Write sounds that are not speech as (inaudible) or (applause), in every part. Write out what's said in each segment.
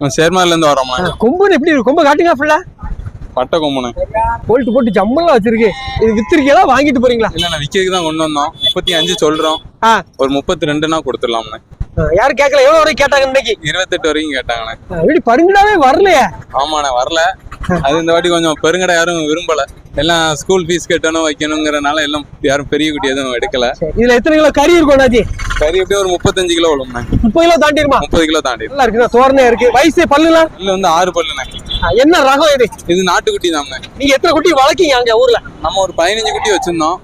சேர்மால இருந்து வரோம்ண்ணே கொம்புன்னு எப்படி இருக்கு? கொம்பை காட்டுங்க ஃபுல்லா பட்டை கொம்புண்ணே. போல்ட்டு போட்டு ஜம்மெல்லாம் வச்சிருக்கு. இது வித்திருக்கீங்களா வாங்கிட்டு போறீங்களா? இல்லண்ணா விற்கிறதுக்கு தான் கொண்டு வந்தோம். முப்பத்தி அஞ்சு சொல்றோம். ஒரு முப்பத்தி ரெண்டுனா கொடுத்துடலாம்ண்ணே. ஆ, யாரும் கேட்கல எவ்வளவு வரைக்கும் கேட்டாங்க இன்னைக்கு? இருபத்தெட்டு வரைக்கும் கேட்டாங்கண்ணே. ஆ, எப்படி பருங்கடாவே வரலையே. ஆமாண்ணே வரல. அது இந்த வாட்டி கொஞ்சம் பெருங்கடை யாரும் விரும்பல. எல்லாம் ஸ்கூல் ஃபீஸ் கட்டணும் வைக்கணுங்கிறனால எல்லாம் யாரும் பெரிய குட்டி எதுவும் எடுக்கல. இதுல எத்தனை கிலோ கறி இருக்கும் அண்ணாச்சி? கறி எப்படியும் ஒரு முப்பத்தஞ்சு கிலோ விழும்ண்ணே முப்பது கிலோ தாண்டிருமா முப்பது கிலோ தாண்டி நல்லா இருக்குண்ணா தோரணையா இருக்கு. வயசு பல்லுலாம் இல்ல வந்து ஆறு பல்லுண்ணே. என்ன ரகம் இது? இது நாட்டுக்குட்டி தாங்க நீங்க எத்தனை குட்டி வளர்க்கீங்க அங்க ஊர்ல? நம்ம ஒரு பதினஞ்சு குட்டி வச்சிருந்தோம்.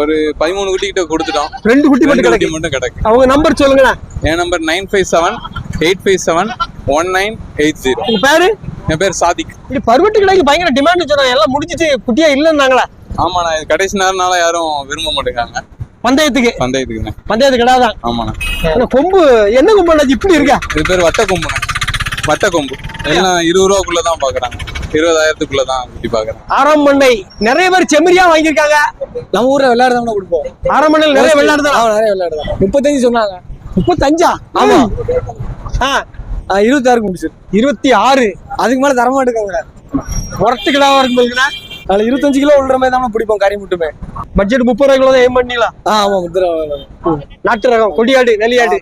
ஒரு பதிமூணு குட்டி கிட்ட கொடுத்துட்டோம். ரெண்டு குட்டி மட்டும் ரெண்டு கிடக்கு. குட்டி மட்டும் கிடக்கு. அவங்க நம்பர் சொல்லுங்கண்ணா. என் number nine five seven eight five seven one nine eight zero பேரு? என் பேர் சாதிக். இப்படி பருவட்டு கடைக்கு பயங்கர டிமாண்ட் சொன்னாங்க எல்லாம் முடிஞ்சிட்டு குட்டியா இல்லைன்னாங்களா? ஆமாண்ணா இது கடைசி நேரம்னால யாரும் விரும்ப மாட்டேங்காங்க பந்தயத்துக்கு? பந்தயத்துக்குண்ணே. பந்தயத்து கடாதான் ஆமாண்ணா. ஆனா கொம்பு என்ன கொம்பு இப்படி இருக்கா? இது பேர் வட்ட கொம்புண்ணே. வட்ட கொம்பு. எல்லாம் இருபது ரூபாக்குள்ள தான் பாக்குறாங்க. இருபதாயிரத்துக்குள்ள தான் குட்டி பாக்குறாங்க. ஆறாம் மண்ணை நிறைய பேர் செம்மறியா வாங்கியிருக்காங்க. நம்ம ஊர்ல விளையாடுறவங்க கொடுப்போம். ஆறாம் மண்ணில் நிறைய விளையாடுதான் நிறைய விளையாடுறோம் முப்பத்தஞ்சு சொன்னாங்க. முப்பத்தஞ்சா? ஆமா. ஆ. ஆ, இருபத்தாறுக்கு முடிச்சு இருபத்தி ஆறு. அதுக்கு மேல தர மாட்டேங்க உரட்டு கிடாவா இருக்குதுன்னா அதுல இருபத்தஞ்சு கிலோ உள்ள மாதிரி தான் பிடிப்போம் கறி மட்டுமே. பட்ஜெட் முப்பது ரூபாய்க்குள்ள தான் ஏம் பண்ணிக்கலாம் ஆ ஆமா முத்திர நாட்டு ரகம் கொடியாடு நெல்லியாடு.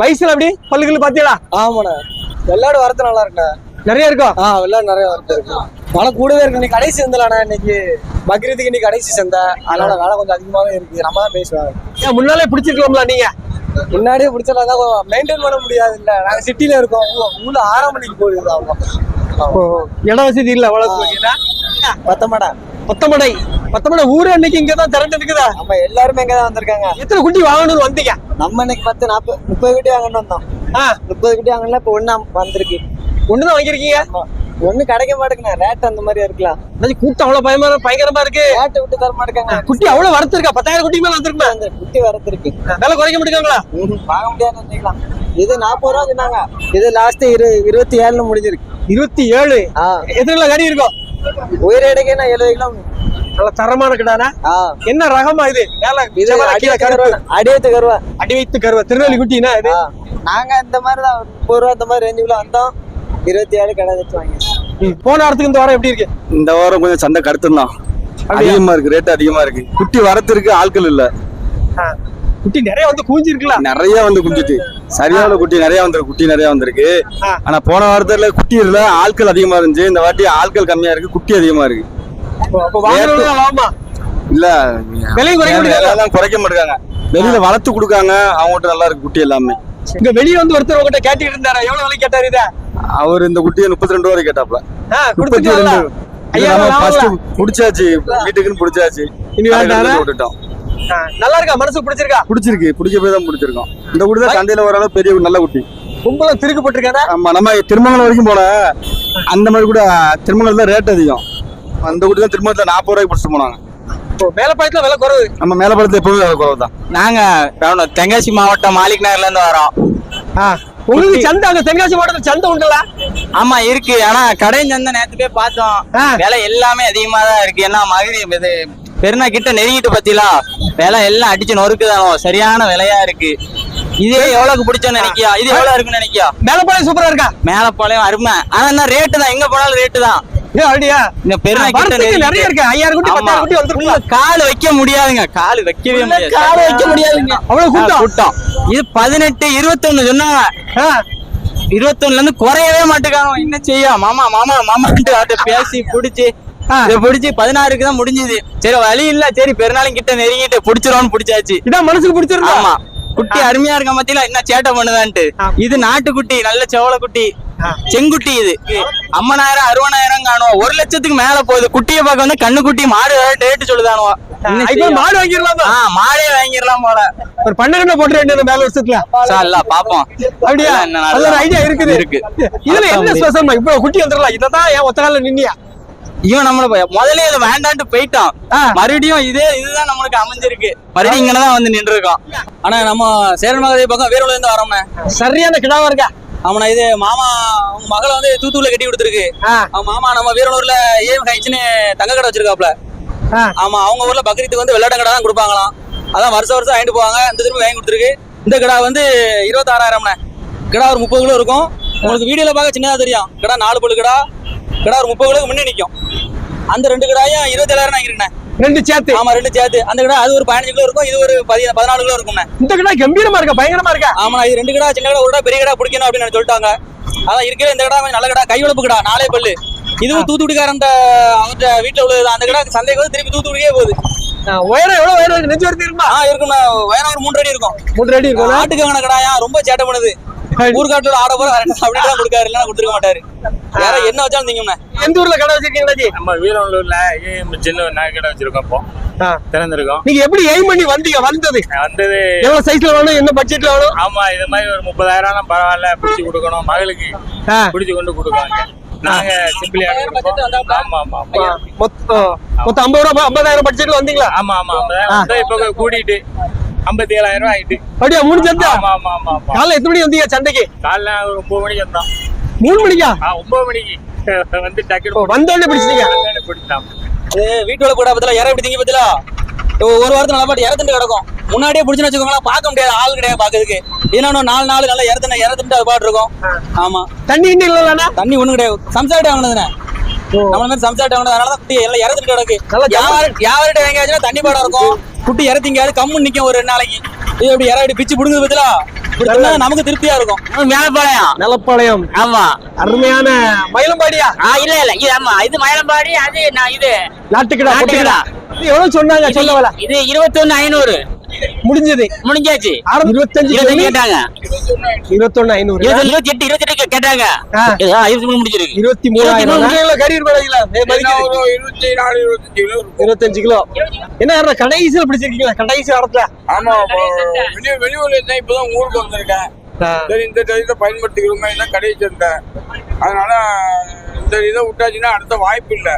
வயசுல அப்படி பல்லுகள் பாத்தீங்களா? ஆமாண்ணா. விளையாடு வரது நல்லா இருக்குண்ணா. நிறைய இருக்கும் ஆ விளையாடு நிறைய வரது இருக்கு. மழை கூடவே இருக்கு. இன்னைக்கு கடைசி சந்தைலாண்ணா இன்னைக்கு பக்ரீத்துக்கு இன்னைக்கு கடைசி சந்தை. அதனால வேலை கொஞ்சம் அதிகமாவே இருக்கு. நம்ம தான் பேசுவாங்க ஏன் முன்னாலே பிடிச்சிருக்கலாம்ல நீங்க? முன்னாடியே பிடிச்சலாம் தான் மெயின்டைன் பண்ண முடியாது இல்ல நாங்க சிட்டில இருக்கோம். ஊர்ல ஆறாம் மணிக்கு போயிடுது அவங்க இட வசதி இல்ல வளர்த்து பத்தமாடா. பத்தமடை. பத்தமடை ஊரே அன்னைக்கு இங்க தான் திரண்டு இருக்குதா? நம்ம எல்லாருமே இங்க தான் வந்திருக்காங்க. எத்தனை குட்டி வாங்கணும்னு வந்தீங்க? நம்ம இன்னைக்கு பத்து நாற்பது முப்பது குட்டி வாங்கணும் வந்தோம். ஆ. முப்பது குட்டி வாங்கல இப்போ ஒண்ணா வந்திருக்கு. ஒண்ணுதான் வாங்கியிருக்கீங்க? ஒண்ணு கிடைக்க மாட்டேங்குண்ணா ரேட் அந்த மாதிரி இருக்கலாம். அண்ணாச்சி கூட்டம் அவ்வளவு பயமா பயங்கரமா இருக்கு. ரேட் விட்டு தர மாட்டேங்க குட்டி அவ்வளவு வரத்து இருக்கா பத்தாயிரம் குட்டி மேல வந்துருக்குமே? அந்த குட்டி வரது இருக்கு விலை குறைக்க மாட்டேங்காங்களா வாங்க நினைக்கலாம். இது நாற்பது ரூபா சொன்னாங்க. இது லாஸ்ட் இரு இருபத்தி ஏழுல முடிஞ்சிருக்கு. இருபத்தி ஏழு. எத்தனை கிலோ கறி இருக்கும் உயிர் எடைக்கு நான் எழுபது கிலோ நல்ல தரமான கிடானா? என்ன ரகமா இது? அடியத்து கருவா. அடி வைத்து கருவ. திருநெல்வேலி குட்டினா இது? நாங்க இந்த மாதிரி தான் முப்பது ரூபா இந்த மாதிரி ரேஞ்சுக்குள்ள வந்தோம். இருபத்தி ஏழு கடை வச்சு வாங்கி. போன வாரத்துக்கு இந்த வாரம் எப்படி இருக்கு? இந்த வாரம் கொஞ்சம் சண்டை கடுத்துதான் அதிகமா இருக்கு ரேட் அதிகமா இருக்கு. குட்டி வரத்து இருக்கு ஆட்கள் இல்ல. குட்டி நிறைய வந்து கூஞ்சிருக்குல்ல நிறைய வந்து குஞ்சிட்டு சரியான குட்டி நிறைய வந்திருக்கு குட்டி நிறைய வந்திருக்கு. ஆனா போன வாரத்துல குட்டி இல்ல ஆட்கள் அதிகமா இருந்துச்சு. இந்த வாட்டி ஆட்கள் கம்மியா இருக்கு குட்டி அதிகமா இருக்கு. இல்ல விலையும் குறைக்க மாட்டாங்க வெளியில வளர்த்து கொடுக்காங்க அவங்ககிட்ட நல்லா இருக்கு குட்டி எல்லாமே. இங்க வெளிய வந்து ஒருத்தர் உங்ககிட்ட கேட்டுட்டு இருந்தாரு? எவ்வளவு விலை கேட்டாரு இத? அவர் இந்த குட்டியை முப்பத்தி ரெண்டு ரூபாய் கேட்டாப்ல முப்பத்தி? ரெண்டு. புடிச்சாச்சு வீட்டுக்குன்னு புடிச்சாச்சு. இனி விட்டுட்டோம் நல்லா இருக்கா? மனசுக்கு பிடிச்சிருக்கா? பிடிச்சிருக்கு. பிடிக்க போய் தான் பிடிச்சிருக்கோம். இந்த குட்டி தான் சந்தையில ஓரளவு பெரிய நல்ல குட்டி. கும்பலம் திருக்கு போட்டிருக்காரா ஆமா நம்ம திருமங்கலம் வரைக்கும் போன அந்த மாதிரி கூட திருமங்கலத்துல ரேட் அதிகம். அந்த குட்டி தான் திருமங்கலத்துல நாற்பது ரூபாய்க்கு பிடிச்சிட்டு போனாங்க. மேலப்பாயத்துல விலை குறைவு. நம்ம மேலப்படத்துல எப்பவுமே விலை குறைவு தான். நாங்க தென்காசி மாவட்டம் மாலிக் நகர்ல இருந்து வரோம். ஆ, உங்களுக்கு சந்தை அங்க தென்காசி மாவட்டத்துல சந்தை உண்டுல ஆமா இருக்கு. ஆனா கடை சந்தை நேத்து போய் பார்த்தோம். விலை எல்லாமே அதிகமா தான் இருக்கு. ஏன்னா மகிழ் இது பெருநா கிட்ட நெருங்கிட்டு பத்திலா விலை எல்லாம் அடிச்சு நொறுக்குதானோ? சரியான விலையா இருக்கு. இதே எவ்வளவுக்கு பிடிச்சோன்னு நினைக்கியா? இது எவ்வளவு இருக்குன்னு நினைக்கியா? மேலப்பாளையம் சூப்பரா இருக்கா? மேலப்பாளையம் அருமை. ஆனா என்ன ரேட்டு தான்? எங்க போனாலும் ரேட்டு தான். கால் வைக்க முடியாதுங்க. கால் வைக்கவே முடியாது. கால் வைக்க முடியாதுங்க. அவ்வளவு கூட்டம். இது பதினெட்டு இருபத்தொன்னு சொன்னாங்க. இருபத்தொன்னுல இருந்து குறையவே மாட்டேங்காங்க என்ன செய்ய? மாமா மாமா மாமான்ட்டு பேசி புடிச்சு. இதை புடிச்சு பதினாறுக்கு தான் முடிஞ்சது. சரி வழி இல்ல. சரி பெருநாளும் கிட்ட நெருங்கிட்டு புடிச்சிருவோம்னு புடிச்சாச்சு. இதான் மனசுக்கு பிடிச்சிருக்கா ஆமா. குட்டி அருமையா இருக்க மத்தியில என்ன சேட்டை பண்ணுதான்ட்டு. இது நாட்டுக்குட்டி நல்ல செவல குட்டி. செங்குட்டி இது. ஐம்பதாயிரம் அறுபதாயிரம் காணுவோம். ஒரு லட்சத்துக்கு மேல போகுது. குட்டியை பார்க்க வந்து கண்ணு குட்டி மாடு ரேட்டு சொல்லுதானுவோ? மாடு வாங்கிடலாமா மாடே வாங்கிடலாம் போல. ஒரு பன்னெண்டு போட்டு வேண்டியது மேல வருஷத்துல பாப்போம். அப்படியா? ஐடியா இருக்குது. இருக்கு. இதுல என்ன ஸ்பெஷல் இப்ப குட்டி வந்துடலாம். இதான் ஏன் ஒத்த கால நின்னியா? இவன் நம்மள போய் முதல்ல இது வேண்டான்ட்டு போயிட்டான். மறுபடியும் இதே இதுதான் நம்மளுக்கு அமைஞ்சிருக்கு. மறுபடியும் இங்கதான் வந்து நின்று இருக்கோம் ஆனா நம்ம சேரன் மகதேவி பக்கம் வேலூர்ல இருந்து வரோம்ண்ணே. சரியான கிடாவா இருக்கா? ஆமாண்ணா இது மாமா அவங்க மகளை வந்து தூத்துக்குள்ள கட்டி கொடுத்துருக்கு. அவன் மாமா நம்ம வீரனூர்ல ஏஎம் ஹைட்ஸ்னு தங்க கடை வச்சிருக்காப்ல. ஆமா அவங்க ஊர்ல பக்ரீத்துக்கு வந்து வெள்ளாட்ட கடை தான் கொடுப்பாங்களாம். அதான் வருஷம் வருஷம் வாங்கிட்டு போவாங்க இந்த திரும்ப வாங்கி கொடுத்துருக்கு. இந்த கடை வந்து இருபத்தாறாயிரம்ண்ணே. கடை ஒரு முப்பது கிலோ இருக்கும். உங்களுக்கு வீடியோல பார்க்க சின்னதா தெரியும். கடா நாலு பல்லு கடா. கடா ஒரு முப்பது கிலோக்கு முன்னே நிக்கும். அந்த ரெண்டு கடாயும் இருபத்தேழாயிரம் வாங்கிருக்கேன் ரெண்டு சேர்த்து? ஆமா ரெண்டு சேர்த்து. அந்த கடா அது ஒரு பதினஞ்சு கிலோ இருக்கும் இது ஒரு பதி பதினாலு கிலோ இருக்கும்ண்ணே. இந்த கடை கம்பீரமா இருக்கா? பயங்கரமா இருக்கா? ஆமா இது ரெண்டு கடா சின்ன கடா ஒரு கடா பெரிய கடா பிடிக்கணும் அப்படின்னு சொல்லிட்டாங்க. அதான் இருக்கவே இந்த கடா கொஞ்சம் நல்ல கடா கை உழப்பு கடா நாலே பல்லு. இதுவும் தூத்துக்குடிக்காரன் அந்த அவர்கிட்ட வீட்டுல உள்ளது அந்த கடா சந்தைக்கு வந்து திருப்பி தூத்துக்குடியே போகுது. உயரம் எவ்வளவு உயரம் நெஞ்சு வரத்து இருக்குமா ஆ இருக்கும்ண்ணா. வயனா ஒரு மூன்று அடி இருக்கும். மூன்று அடி இருக்கும் வாங்கின கடாயா ரொம்ப சேட்டை பண்ணுது. ஊர்காட்டுல ஆட போற அப்படிதான் தான் கொடுக்காரு இல்லைன்னா கொடுத்துருக்க மாட்டாரு. வேற என்ன வச்சாலும் திங்கும்ண்ணே எந்த ஊர்ல கடை வச்சிருக்கீங்களா ஜி? நம்ம வீரநல்லூர்ல ஏஎம் சின்ன நகைக்கடை வச்சிருக்கோம் இப்போ. திறந்திருக்கோம். நீங்க எப்படி எய்ம் பண்ணி வந்தீங்க? வந்தது? வந்தது. எவ்வளவு சைஸ்ல வேணும்? என்ன பட்ஜெட்ல வேணும்? ஆமா இது மாதிரி ஒரு முப்பதாயிரம் பரவாயில்ல. பிடிச்சு கொடுக்கணும். மகளுக்கு. பிடிச்சு கொண்டு கொடுக்கணும் நாங்க சிம்பிளி ஆமா ஆமா ஆமா. மொத்தம் மொத்தம் ஐம்பது ரூபா ஐம்பதாயிரம் பட்ஜெட்ல வந்தீங்களா? ஆமா ஆமா ஐம்பதாயிரம் இப்போ கூட்டிட்டு ஐம்பத்தி ஏழாயிரம் ரூபாய் ஆயிட்டு. அப்படியா மூணு சேர்த்தா? ஆமா ஆமா ஆமா ஆமா. காலைல எத்தனை மணிக்கு வந்தீங்க சந்தைக்கு காலைல ஒரு ஒன்பது மணிக்கு வந்தோம். மூணு மணிக்கா? ஒன்பது மணிக்கு. (laughs) வந்து ஓ, டக்குனு வந்த உடனே பிடிச்சிட்டீங்க பிடிச்சான் வீட்டோட கூட பத்தில இற எப்படி திங்க பத்தில ஒரு வாரத்துல நல்லா பாட்டு இறத்துட்டு கிடக்கும். முன்னாடியே பிடிச்சுன்னு வச்சுக்கோங்களேன் பார்க்க முடியாது. ஆள் கிடையாது பாக்குறதுக்கு ஏன்னா நாலு நாள் நல்லா இறத்துன இறத்துட்டு அது பாட்டு இருக்கும். ஆமா. தண்ணி இல்லைண்ணா தண்ணி ஒண்ணு கிடையாது. சம்சாரிட்ட வாங்கினதுண்ணே நம்மள மாதிரி சம்சாரிட்ட வாங்கினது அதனால தான் எல்லாம் இறத்துட்டு கிடக்கு. யார்கிட்ட வாங்கியாச்சுன்னா தண்ணி பாடம் இருக்கும். குட்டி இறத்திங்காது கம்மு நிக்கும் ஒரு ரெண்டு நாளைக்கு. இது அப்படி இற இப்படி பிச்சு பிடுங்குது பத்தில நமக்கு திருப்தியா இருக்கும். மேலப்பாளையம். நிலப்பாளையம் ஆமா. அருமையான மயிலம்பாடியா? ஆ இல்ல இல்ல இது ஆமா இது மயிலம்பாடி அது நான் இது. நாட்டுக்கடா நாட்டுக்கடா. எவ்வளவு சொன்னாங்க சொல்ல இது இருபத்தொன்னு ஐநூறு. முடிஞ்சது. முடிஞ்சாச்சு. இருபத்தஞ்சு கேட்டாங்க. இருபத்தொன்னு ஐநூறு. இருபது இருபத்தி எட்டு இருபத்தி எட்டு கேட்டாங்க இருபத்தி மூணு முடிஞ்சிருக்கு. இருபத்தி மூணாயிரம் கறி இருபத்தி நாலு இருபத்தஞ்சு கிலோ என்ன கடைசியில் பிடிச்சிருக்கீங்களா? கடைசி இடத்துல ஆமா வெளியூர் வெளியூர்ல இருந்தா இப்பதான் ஊருக்கு வந்திருக்கேன். சரி இந்த இதை பயன்படுத்திக்கிறோமே? இதான் கடையை சேர்ந்தேன். அதனால இந்த இதை விட்டாச்சுன்னா அடுத்த வாய்ப்பு இல்லை.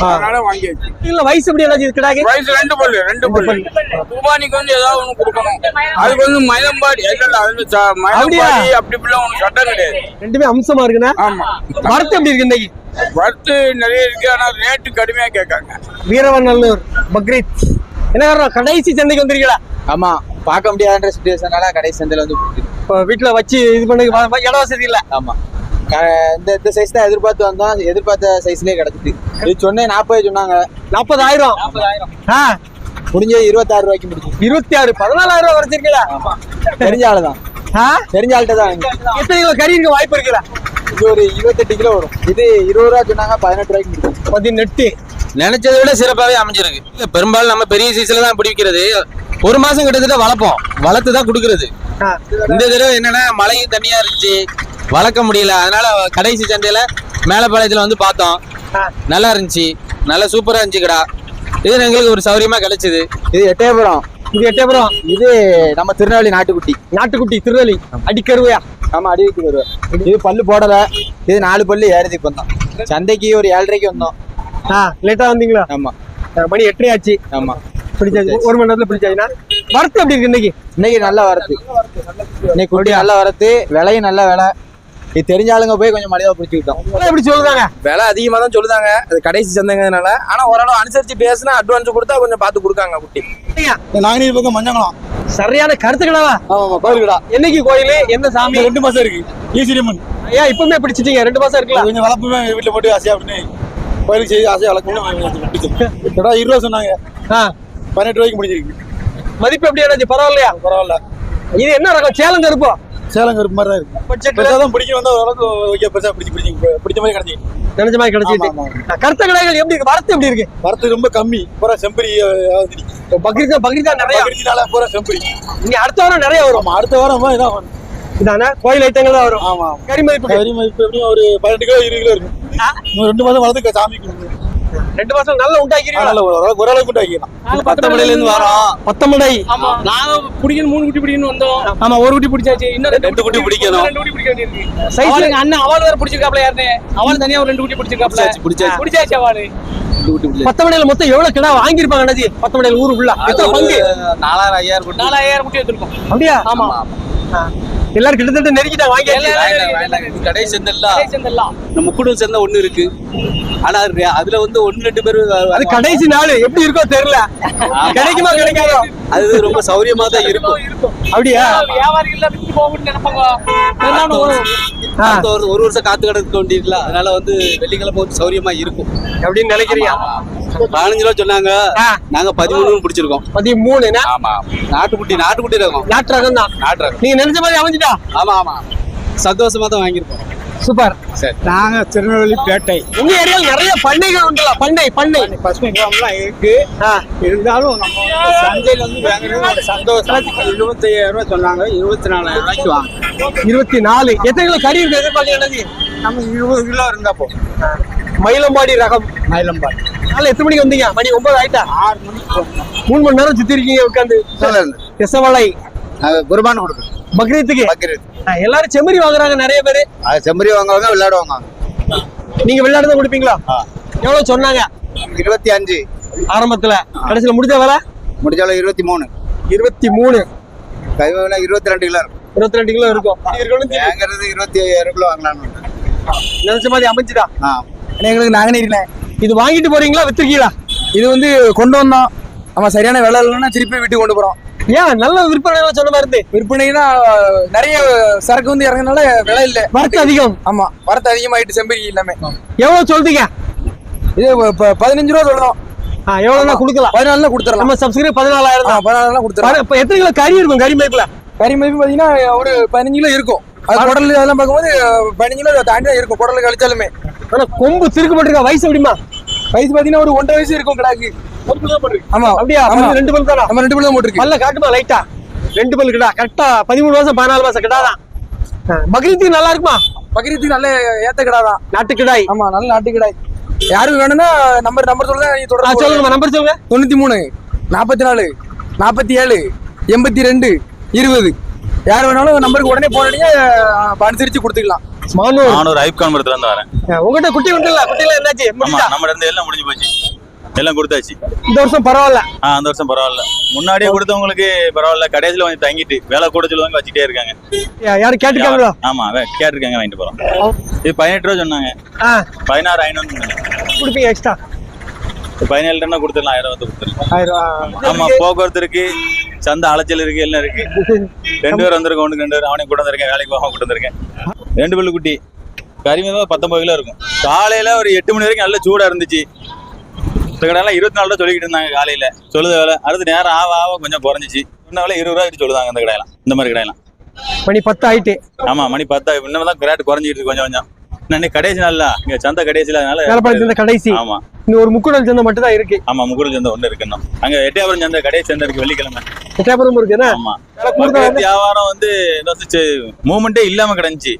அதனால வாங்கியாச்சு இல்ல வயசு எப்படி என்ன கிடாக்கு வயசு ரெண்டு பல்லு ரெண்டு பல்லு. குர்பானிக்கு வந்து ஏதாவது ஒண்ணு கொடுக்கணும். அதுக்கு வந்து மயிலம்பாடி இல்ல அது அப்படி ஒண்ணு சட்டம் கிடையாது. ரெண்டுமே அம்சமா இருக்குண்ணா? ஆமா. வரத்து எப்படி இருக்கு இன்னைக்கு? நிறைய இருக்கு ஆனா ரேட்டு கடுமையா கேட்காங்க. வீரவநல்லூர் பக்ரீத். என்ன காரணம்? கடைசி சந்தைக்கு வந்திருக்கீங்களா? ஆமா பார்க்க முடியாதுன்ற சுச்சுவேஷனால கடைசி சந்தையில வந்து. இப்போ வீட்டுல வச்சு இது பண்ண வ- வ- இட வசதி இல்ல. ஆமா. இந்த இந்த சைஸ் தான் எதிர்பார்த்து வந்தோம். எதிர்பார்த்த சைஸ்லயே கிடைச்சிட்டு இது சொன்னேன் நாற்பது சொன்னாங்க. நாற்பதாயிரம் ஆ. முடிஞ்சது இருபத்தாறு ரூபாய்க்கு முடிச்சு இருபத்தி ஆறு பதினாலாயிரம் ரூபாய் வரைச்சிருக்கீங்களா தெரிஞ்ச ஆளு தான். ஆ? தெரிஞ்ச ஆள்கிட்ட தான். எத்தனை கிலோ கறி இருக்க? வாய்ப்பு இருக்குல்ல? இது ஒரு இருபத்தெட்டு கிலோ வரும். இது இருபது ரூபா சொன்னாங்க பதினெட்டு ரூபாய்க்கு முடிச்சு பதினெட்டு. நினைச்சதை விட சிறப்பாகவே அமைஞ்சிருக்கு. இல்ல, பெரும்பாலும் நம்ம பெரிய சைஸ்ல தான் பிடிக்கிறது. ஒரு மாசம் கிட்டத்தட்ட வளர்ப்போம். வளர்த்து தான் கொடுக்கறது. இந்த தடவை என்னன்னா மழையும் தண்ணியா இருந்துச்சு. வளர்க்க முடியல. அதனால கடைசி சந்தையில மேலப்பாளையத்துல வந்து பார்த்தோம். நல்லா இருந்துச்சு. நல்லா சூப்பரா இருந்துச்சு கடா இது எங்களுக்கு ஒரு சௌரியமா கிடைச்சது. இது எட்டயபுரம். இது எட்டயபுரம். இது நம்ம திருநெல்வேலி நாட்டுக்குட்டி. நாட்டுக்குட்டி திருநெல்வேலி. அடிக்கருவையா? ஆமா அடி வைக்க வருவேன் இது பல்லு போடல. இது நாலு பல்லு ஏறதுக்கு வந்தோம். சந்தைக்கு ஒரு ஏழரைக்கு வந்தோம். ஆ லேட்டா வந்தீங்களா? ஆமா. மணி எட்டரை ஆச்சு. ஆமா. பிடிச்சாச்சு. ஒரு மணி நேரத்துல பிடிச்சாச்சுன்னா? வரத்து எப்படி இருக்கு இன்னைக்கு? இன்னைக்கு நல்லா வரத்து. இன்னைக்கு குட்டி நல்லா வரத்து. விலையும் நல்ல விலை. இது தெரிஞ்ச ஆளுங்க போய் கொஞ்சம் மலிவா பிடிச்சிக்கிட்டோம் எப்படி சொல்லுதாங்க விலை அதிகமா தான் சொல்லுதாங்க. அது கடைசி சந்தைங்கிறதுனால. ஆனா ஓரளவு அனுசரிச்சு பேசினா அட்வான்ஸ் கொடுத்தா கொஞ்சம் பார்த்து கொடுக்காங்க குட்டி. நாங்கநீர் பக்கம் மஞ்சங்கலம். சரியான கருத்துக்களாவா? ஆமா கோயில்கடா என்னைக்கு கோயில்? என்ன சாமி? ரெண்டு மாசம் இருக்கு. ஈசிரியம்மன் ஏன் இப்பவுமே பிடிச்சிட்டீங்க. ரெண்டு மாசம் இருக்குல்ல? கொஞ்சம் வளர்ப்புமே வீட்டுல போட்டு ஆசையா அப்படின்னு கோயிலுக்கு செய்து ஆசையா வளர்க்கணும் இருபது ரூபா சொன்னாங்க. ஆ. பதினெட்டு ரூபாய்க்கு முடிஞ்சிருக்கு. மதிப்பு எப்படி பரவாயில்லையா? பரவாயில்ல. இது என்ன ரகம்? சேலம் கருப்போ? சேலம் கருப்பு மாதிரி தான் இருக்கு பட்ஜெட்ல தான் பிடிக்கும் வந்தா ஓரளவுக்கு ஓகே பெருசா பிடிச்சி பிடிச்சி பிடிச்ச மாதிரி கிடைச்சி நினைச்ச மாதிரி கிடைச்சிட்டு கருத்த கடைகள் எப்படி இருக்கு? வரத்து எப்படி இருக்கு? வரத்து ரொம்ப கம்மி. பூரா செம்பரி பக்ரீதா பக்ரீதா நிறைய? பகிர்ச்சினால பூரா செம்பரி. இனி அடுத்த வாரம் நிறைய வரும். அடுத்த வாரம் இதான் வரும். இதானே? கோயில் ஐட்டங்கள் தான் வரும். ஆமா கறி மதிப்பு கறி மதிப்பு எப்படியும் ஒரு பதினெட்டு கிலோ இருபது கிலோ இருக்கும். ரெண்டு மாதம் வளர்த்து சாமிக்கு கொடுக்கணும். ரெண்டு மாசம் நல்லா உண்டாக்கிறீங்களா அதனால ஓரளவுக்கு உண்டாக்கிடலாம். பத்தமடையில இருந்து வரோம். பத்தமடை நாங்க பிடிக்கணும் மூணு குட்டி பிடிக்கணும் வந்தோம். ஆமா ஒரு குட்டி பிடிச்சாச்சு. இன்னும் ரெண்டு குட்டி பிடிக்கணும். ரெண்டு குட்டி பிடிக்க வேண்டியிருக்கு. சைஸ் அண்ணன் அவள் வேற பிடிச்சிருக்காப்ல யாருன்னு அவள் தனியா ஒரு ரெண்டு குட்டி பிடிச்சிருக்காப்ல. பிடிச்சாச்சு, பிடிச்சாச்சு. பிடிச்சாச்சு அவளு. பத்தமடையில மொத்தம் எவ்வளவு கிடா வாங்கிருப்பாங்க அண்ணாச்சி? பத்தமடையில ஊரு ஃபுல்லா எத்தனை பங்கு? நாலாயிரம் ஐயாயிரம் நாலாயிரம் குட்டி எடுத்திருக்கோம் அப்படியா? ஆமா. எல்லாரும் கிட்டத்தட்ட நெருக்கிட்டாங்க வாங்கி கடை செந்தல்லாம் இந்த முக்குடல் சேர்ந்த ஒண்ணு இருக்கு. ஆனா அது- அதுல வந்து ஒன்னு ரெண்டு பேர் அது கடைசி நாள். எப்படி இருக்கோ தெரியல. கிடைக்குமா கிடைக்காதோ. அது ரொம்ப சௌரியமா தான் இருக்கும் அப்படியா? ஒரு ஒரு வருஷம் காத்து கிடக்க வேண்டியதுல அதனால வந்து வெள்ளிக்கிழமை வந்து சௌரியமா இருக்கும். அப்படின்னு நினைக்கிறீங்க பதினஞ்சு ரூபா சொன்னாங்க. நாங்க பதிமூணு பிடிச்சிருக்கோம். மதியம் மூணு நா- ஆமா நாட்டுக்குட்டி நாட்டுக்குட்டி இருக்கும். நாட்டு ரகம் தான். நாட்டு ரகம். நீங்க நினைச்ச மாதிரி அமைஞ்சிட்டா? ஆமா ஆமா. சந்தோஷமா தான் வாங்கியிருக்கோம். சூப்பர். நாங்க திருநெல்வேலி பேட்டை. உங்க ஏரியால நிறைய பண்ணைகள் உண்டுல பண்ணை பண்ணை. பசுமை கிராமம்லாம் இருக்கு. இருந்தாலும் நம்ம சந்தையில வந்து வாங்குறது சந்தோஷம். இருபத்தி ஐயாயிரம் ரூபாய் சொன்னாங்க. இருபத்தி நாலாயிரம் ரூபாய்க்கு வாங்க இருபத்தி நாலு. எத்தனை கிலோ கறி இருக்கு? எதிர்பார்க்கறது நம்ம இருபது கிலோ இருந்தா போதும். மயிலம்பாடி ரகம். மயிலம்பாடி. காலைல எத்தனை மணிக்கு வந்தீங்க? மணி ஒன்பது ஆயிட்டா? ஆறு மணிக்கு மூணு மணி நேரம் சுத்தி இருக்கீங்க உட்காந்து எசவலை. அது குர்பான் கொடுக்கும் பக்ரீத்துக்கு? பக்ரீத். எல்லாரும் செம்மறி வாங்குறாங்க நிறைய பேரு. செம்மறி வாங்குவாங்க. விளையாடுவாங்க நீங்க விளையாடு தான் கொடுப்பீங்களா? எவ்வளவு சொன்னாங்க? இருபத்தி அஞ்சு. ஆரம்பத்துல. கடைசியில முடிஞ்ச வேலை? முடிஞ்சாலும் இருபத்தி மூணு. இருபத்தி மூணு. கைவேல இருபத்தி ரெண்டு கிலோ இருக்கும். இருபத்தி ரெண்டு கிலோ இருக்கும். இருபத்தி ஐயாயிரம் கிலோ வாங்கலாம்னு. நினைச்ச மாதிரி அமைஞ்சுதா? எங்களுக்கு நாங்களே இது வாங்கிட்டு போறீங்களா வித்துருக்கீங்களா? இது வந்து கொண்டு வந்தோம். ஆமா சரியான விலை இல்லைன்னா திருப்பி வீட்டுக்கு கொண்டு போறோம். ஏன்? நல்ல விற்பனை எல்லாம் சொன்ன மாதிரி இருந்து. விற்பனைனா நிறைய சரக்கு வந்து இறங்குனால விலை இல்ல. வரத்து அதிகம். ஆமா வரத்து அதிகமாயிட்டு செம்பரி எல்லாமே. எவ்வளவு சொல்றீங்க? இது பதினஞ்சு ரூபா சொல்றோம். ஆ, எவ்வளவுனா கொடுக்கலாம். பதினாலுல கொடுத்துடலாம். நம்ம சப்ஸ்கிரைப் பதினாலாயிரம் தான். பதினாலுல கொடுத்துடலாம். இப்ப எத்தனை கிலோ கறி இருக்கும் கறி மேய்ப்புல? கறி மதிப்பு பாத்தீங்கன்னா ஒரு பதினஞ்சு கிலோ இருக்கும். அது குடல் அதெல்லாம் பார்க்கும்போது பதினஞ்சு கிலோ தாண்டி தான் இருக்கும். குடல் கழிச்சாலுமே. ஆனா கொம்பு திருக்கப்பட்டிருக்கா? வயசு எப்படிமா வயசு பாத்தீங்கன்னா ஒரு ஒன்றரை வயசு இருக்கும் கிடாக்கு. ஆமா. அப்படியா? ரெண்டு பல் தானா? நம்ம ரெண்டு பேரும் தான் போட்டிருக்கு. பல்ல காட்டுமா லைட்டா ரெண்டு பல் கிடா. கரெக்டா பதிமூணு மாசம் பதினாலு மாசம் கிடாதான் பக்ரீத்துக்கு நல்லா இருக்குமா? பக்ரீத்துக்கு நல்ல ஏத்த கிடா தான். நாட்டு கிடாய். ஆமா நல்ல நாட்டு கிடாய். யாருக்கு வேணும்னா நம்பர் நம்பர் சொல்லுங்க தொடர்பு சொல்லுங்க நம்பர் சொல்லுங்க தொண்ணூத்தி மூணு நாற்பத்தி நாலு நாற்பத்தி ஏழு எண்பத்தி ரெண்டு இருபது. யார் வேணாலும் நம்பருக்கு உடனே போன் அடிங்க அஹ் அனுசரிச்சு கொடுத்துக்கலாம். மானூர். நான் ஒரு ஐப்கான் மரத்துல இருந்து வரேன் உங்ககிட்ட குட்டி உண்டுல்ல குட்டில என்னாச்சு முடிஞ்சா நம்ம இருந்து எல்லாம் முடிஞ்சு போச்சு. எல்லாம் கொடுத்தாச்சு. இந்த வருஷம் பரவாயில்ல. ஆ அந்த வருஷம் பரவாயில்ல. முன்னாடியே கொடுத்தவங்களுக்கு பரவாயில்ல கடைசியில கொஞ்சம் தங்கிட்டு வேலை கூட சொல்லுவாங்க வச்சுட்டே இருக்காங்க. யாரும் கேட்டுக்காங்களோ ஆமா கேட்டிருக்காங்க வாங்கிட்டு போறோம். இது பதினெட்டு ரூபா சொன்னாங்க. பதினாறு ஐநூறு கொடுப்பீங்க எக்ஸ்ட்ரா பதினேழு டன்னா கொடுத்துடலாம். ஆயிரம் வந்து கொடுத்துடலாம். ஆயிரம் ஆமா போக்குவரத்து இருக்கு சந்தை அலைச்சல் இருக்கு எல்லாம் இருக்கு. ரெண்டு பேர் வந்திருக்கோம் ஒன்று ரெண்டு பேர் அவனையும் கூட வந்திருக்கேன் வேலைக்கு போகாம கூட வந்திருக்கேன். ரெண்டு பல்லு குட்டி. கறிமீன் பத்தொன்பது கிலோ இருக்கும். காலையில ஒரு எட்டு மணி வரைக்கும் நல்ல சூடா இருந்துச்சு. இந்த கடையெல்லாம் இருபத்தி நாலு ரூபா சொல்லிக்கிட்டு இருந்தாங்க காலையில. சொல்லுத வேலை. அடுத்து நேரம் ஆவ ஆவ கொஞ்சம் குறைஞ்சிச்சு. இன்னும் வேலை இருபது ரூபா சொல்லுதாங்க இந்த கடையெல்லாம். இந்த மாதிரி கடையெல்லாம். மணி பத்து ஆயிட்டு. ஆமா மணி பத்தா இன்னும் தான் ரேட் குறைஞ்சிட்டு கொஞ்சம் கொஞ்சம். இன்னும் கடைசி நாள்ல. இங்க சந்தை கடைசியில அதனால இந்த கடைசி. ஆமா. இன்னும் ஒரு முக்குடல் சந்தை மட்டும் தான் இருக்கு. ஆமா முகுல் சந்தை ஒண்ணு இருக்கு இன்னும். அங்க எட்டியாபுரம் சந்தை கடைசி சந்தை இருக்கு வெள்ளிக்கிழமை. ஆமா. வியாபாரம் வந்து மூமெண்டே இல்லாம கிடந்துச்சு.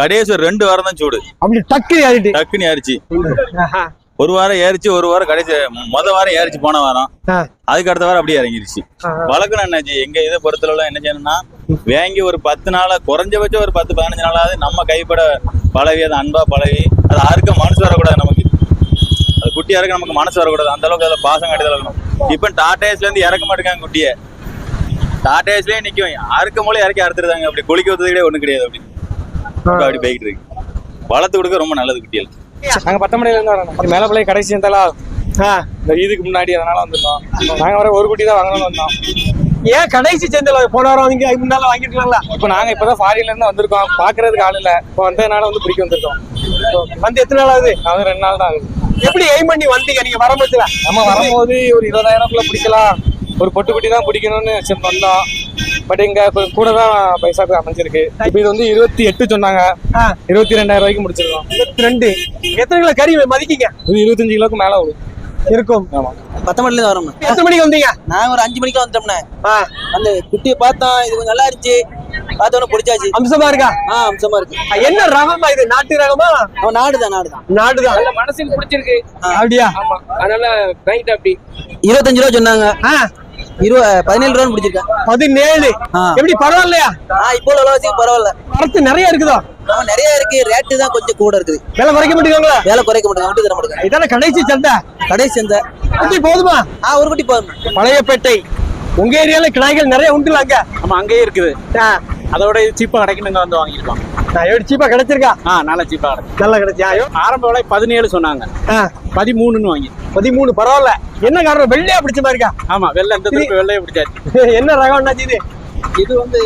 கடைசி ஒரு ரெண்டு வாரம் தான் சூடு. அப்படி டக்கு ஆயிட்டு டக்குன்னு ஏறிச்சு. ஒரு வாரம் ஏறிச்சு ஒரு வாரம் கடைசி முத வாரம் ஏறிச்சு போன வாரம். அதுக்கு அடுத்த வாரம் அப்படியே இறங்கிருச்சு. வழக்கம் என்னாச்சு எங்க இதை பொறுத்தளவுல என்ன செய்யணும்னா வாங்கி ஒரு பத்து நாளா குறைஞ்சபட்சம் ஒரு பத்து பதினஞ்சு நாளாவது நம்ம கைப்பட பழகி அதை அன்பா பழகி அது யாருக்கும் மனசு வரக்கூடாது நமக்கு. அது குட்டியா இருக்க நமக்கு மனசு வரக்கூடாது. அந்த அளவுக்கு அதில் பாசம் கட்டி இருக்கணும். இப்போ டாடேஸ்ல இருந்து இறக்க மாட்டேங்காங்க குட்டியை. டாடேஸ்லயே நிக்கும் யாருக்கு மூலம் இறக்கி அறுத்துருதாங்க அப்படி. குளிக்க ஊத்துறதுக்கே ஒண்ணும் கிடையாது அப்படி. அப்படி போய்கிட்டு இருக்கு. வளர்த்து கொடுக்க ரொம்ப நல்லது குட்டிகள் நாங்க பத்தமடையில இருந்து வரோம். மேலப்பள்ளி கடைசி இருந்தாலும் ஆ. இந்த இதுக்கு முன்னாடி அதனால வந்திருக்கோம் நாங்க வர ஒரு குட்டி தான் வாங்கணும்னு வந்தோம். ஏன் கடைசி சந்தையில போன வாரம் வாங்கி அதுக்கு முன்னால வாங்கிருக்கலாம்ல இப்போ நாங்க இப்பதான் ஃபாரின்ல இருந்து வந்திருக்கோம். பாக்குறதுக்கு ஆள் இல்ல. இப்போ வந்ததுனால வந்து பிடிக்க வந்திருக்கோம். வந்து எத்தனை நாள் ஆகுது? அது ரெண்டு நாள் தான் ஆகுது. எப்படி எய்ம் பண்ணி வந்தீங்க? நீங்க வரும்போதுல? நம்ம வரும்போது ஒரு இருபதாயிரம்குள்ள பிடிக்கலாம். ஒரு பொட்டு குட்டி தான் பிடிக்கணும்னு சரி வந்தோம். பட் இங்க இப்ப கூட தான் பைசாக்கு அமைஞ்சிருக்கு. இப்போ இது வந்து இருபத்தி எட்டு சொன்னாங்க. இருபத்தி ரெண்டாயிரம் ரூபாய்க்கு முடிச்சிருக்கோம். இருபத்தி ரெண்டு. எத்தனை கிலோ கறி மதிக்கீங்க? இது இருபத்தஞ்சு கிலோக்கு மேல வரும் இருக்கும். பத்தமணில இருந்து வரோம் எத்தனை மணிக்கு வந்தீங்க? நாங்க ஒரு அஞ்சு மணிக்கு வந்துட்டோம்னே ஆ, அந்த குட்டியை பார்த்தோம் இது கொஞ்சம் நல்லா இருந்துச்சு. பார்த்தோன்னே பிடிச்சாச்சு. அம்சமா இருக்கா? ஆ அம்சமா இருக்கு. என்ன ரகமா இது? நாட்டு ரகமா? அவன் நாடுதான் நாடுதான். நாடுதான். மனசுக்கு பிடிச்சிருக்கு. அப்படியா? ஆமா. அதனால ரைட் அப்படி. இருபத்தஞ்சு ரூபா சொன்னாங்க. ஆ, இருபது பதினேழு ரூபா பிடிச்சிருக்கேன். பதினேழு. எப்படி பரவாயில்லையா? இப்போ பரவாயில்ல. வரத்து நிறைய இருக்குதோ? ஆமா நிறைய இருக்கு. ரேட்டு தான் கொஞ்சம் கூட இருக்குது. விலை குறைக்க மாட்டீங்களா? வேலை குறைக்க மாட்டாங்க தர மாட்டாங்க இதான கடைசி சந்தை? கடைசி இந்த குட்டி போதுமா? ஆ ஒரு குட்டி போதும். பழையப்பேட்டை. உங்க ஏரியால கிடாய்கள் நிறைய உண்டுல அங்க? ஆமா அங்கேயே இருக்குது. அதோட இது சீப்பா கிடைக்கணுங்க வந்து வாங்கியிருக்கோம். நான் எப்படி சீப்பா கிடைச்சிருக்கா? ஆ நல்லா சீப்பா கிடைக்கும் நல்லா கிடைச்சியா? ஐயோ ஆரம்ப விலை பதினேழு சொன்னாங்க. பதிமூணுன்னு வாங்கி பதிமூணு பரவாயில்ல. என்ன காரணம்? வெள்ளையா பிடிச்ச மாதிரி இருக்கா ஆமா வெள்ளை இந்த வெள்ளையை பிடிச்சாச்சு. என்ன ரகம்னா இது? இது வந்து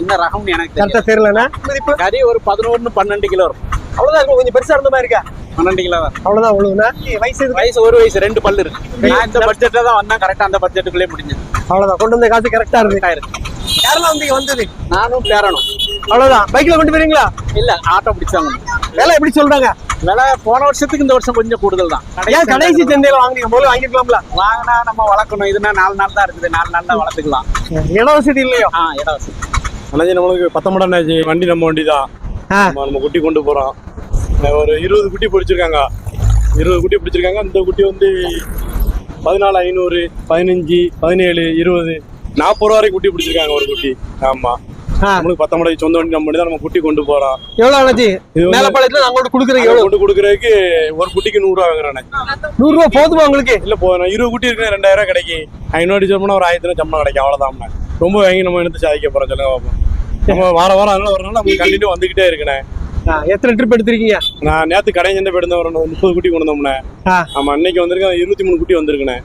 என்ன ரகம்னு எனக்கு கரெக்டா தெரியல தெரியலண்ணா கறி ஒரு பதினொன்னு பன்னெண்டு கிலோ இருக்கும். அவ்வளவுதான் கொஞ்சம் பெருசா இருந்த மாதிரி இருக்கா? பன்னெண்டு கிலோ தான். அவ்வளவுதான் அவ்வளவுண்ணா. வயசு? வயசு ஒரு வயசு ரெண்டு பல்லு இருக்கு. நான் இந்த பட்ஜெட்ல தான் வந்தேன். கரெக்டா அந்த பட்ஜெட்டுக்குள்ளே முடிஞ்சது. அவ்வளவுதான் கொண்டு வந்த காசு கரெக்டா இருக்கு. யாரெல்லாம் வந்தீங்க வந்தது? நானும் பேரணும் அவ்வளவுதான். பைக்ல கொண்டு போறீங்களா இல்ல ஆட்டோ பிடிச்சாங்க. விலை எப்படி சொல்றாங்க? விலை போன வருஷத்துக்கு இந்த வருஷம் கொஞ்சம் கூடுதல் தான். ஏன் கடைசி சந்தையில வாங்குனீங்க? போல வாங்கிருக்கலாம்ல வாங்கினா நம்ம வளர்க்கணும். இதுனா நாலு நாள் தான் இருக்குது. நாலு நாள் தான் வளர்த்துக்கலாம். இட வசதி இல்லையோ? ஆ இடம் வசதி அண்ணாச்சி நம்மளுக்கு பத்தொன்பதாச்சு வண்டி நம்ம வண்டி தான். நம்ம குட்டி கொண்டு போறோம். ஒரு இருபது குட்டி பிடிச்சிருக்காங்க. இருபது குட்டி பிடிச்சிருக்காங்க. இந்த குட்டி வந்து பதினாலு ஐநூறு பதினஞ்சு பதினேழு இருபது நாற்பது ரூபா வரைக்கும் குட்டி பிடிச்சிருக்காங்க ஒரு குட்டி. ஆமா. நம்மளுக்கு பத்தொன்பது சொந்த வண்டி நம்ம தான் நம்ம குட்டி கொண்டு போறோம். எவ்வளவு வந்து மேலப்பாளையத்துல நாங்க கொடுக்குறீங்க எவ்வளவு? கொண்டு கொடுக்கறதுக்கு ஒரு குட்டிக்கு நூறு ரூபா வாங்குறேன். நூறு ரூபா போதுமா உங்களுக்கு? இல்ல போதும். இருபது குட்டி இருக்கு ரெண்டாயிரம் ரூபாய் கிடைக்கும். ஐநூறு போனா ஒரு ஆயிரத்தி சம்பளம் கிடைக்கும். அவ்வளவுதான் ரொம்ப வாங்கி நம்ம எடுத்து சாதிக்க போறோம் சொல்லுங்க பாப்போம். நம்ம வார வாரம் அதனால நாள் நம்ம கண்டினியூ வந்துகிட்டே இருக்கேன் எத்தனை ட்ரிப் எடுத்திருக்கீங்க? நான் நேத்து கடை சந்தை போயிருந்தேன் ஒரு முப்பது குட்டி கொண்டு வந்தோம்னே. ஆமா இன்னைக்கு வந்திருக்கேன். இருபத்தி மூணு குட்டி வந்திருக்கேன்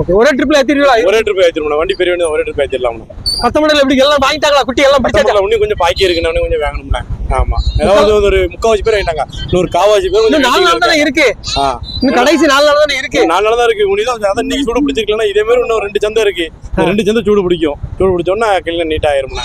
ஓகே ஒரே ட்ரிப்ல ஏத்திருக்கீங்களா ஒரே ட்ரிப் ஏற்றிருக்கோம் வண்டி பெரிய வண்டி ஒரே ட்ரிப் ஏற்றிடலாம் பத்தொன்பதுல எப்படி? எல்லாம் வாங்கிட்டாங்களா? குட்டி எல்லாம் பத்தொன்பதுல இன்னும் கொஞ்சம் பாக்கி இருக்குண்ணே இன்னும் கொஞ்சம் வாங்கணும்ண்ணே ஆமா. ஏதாவது ஒரு முக்காவாசி பேர் வாங்கிட்டாங்க. இன்னொரு காவாசி பேர் கொஞ்சம் நாலு நாள் தானே இருக்கு. இன்னும் கடைசி நாலு நாள் தானே இருக்கு? நாலு நாள் தான் இருக்கு. முடியும் அதான் இன்னைக்கு சூடு பிடிச்சிருக்கலாம் இதே மாதிரி இன்னும் ரெண்டு சந்தை இருக்கு. ரெண்டு சந்தை சூடு பிடிக்கும். சூடு பிடிச்சோன்னா கிளீன் நீட் ஆயிரும்ண்ணே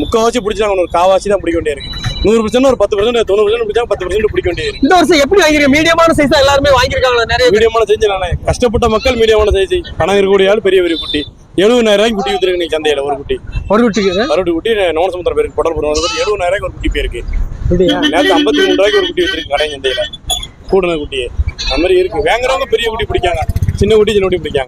முக்காவாசி பிடிச்சாங்க ஒரு காவாசி தான் பிடிக்க வேண்டியிருக்கு. நூறு பர்சன்ட் ஒரு பத்து பர்சன்ட் தொண்ணூறு பர்சன்ட் பிடிச்சா பத்து பர்சன்ட் பிடிக்க வேண்டியிருக்கு. இந்த வருஷம் எப்படி வாங்கிருக்கீங்க மீடியமான சைஸ் எல்லாருமே வாங்கியிருக்காங்களா நிறைய மீடியமான செஞ்சு நானே கஷ்டப்பட்ட மக்கள் மீடியமான செஞ்சு பணம் இருக்கக்கூடிய ஆள் பெரிய பெரிய குட்டி. எழுபதாயிரம் ரூபாய்க்கு குட்டி வித்துருக்கு நீ சந்தையில ஒரு குட்டி. ஒரு குட்டிக்கு மறுபடி குட்டி நோன சமுத்திரம் பேருக்கு படல் போடுறது எழுபதாயிரம் ரூபாய்க்கு ஒரு குட்டி போயிருக்கு அப்படியா? நேற்று ஐம்பத்தி மூணு ரூபாய்க்கு ஒரு குட்டி வித்துருக்கு கடை சந்தையில. கூடுன குட்டியே. அந்த மாதிரி இருக்கு. வாங்குறவங்க பெரிய குட்டி பிடிக்காங்க. சின்ன குட்டி சின்ன குட்டி பிடிக்காங்க.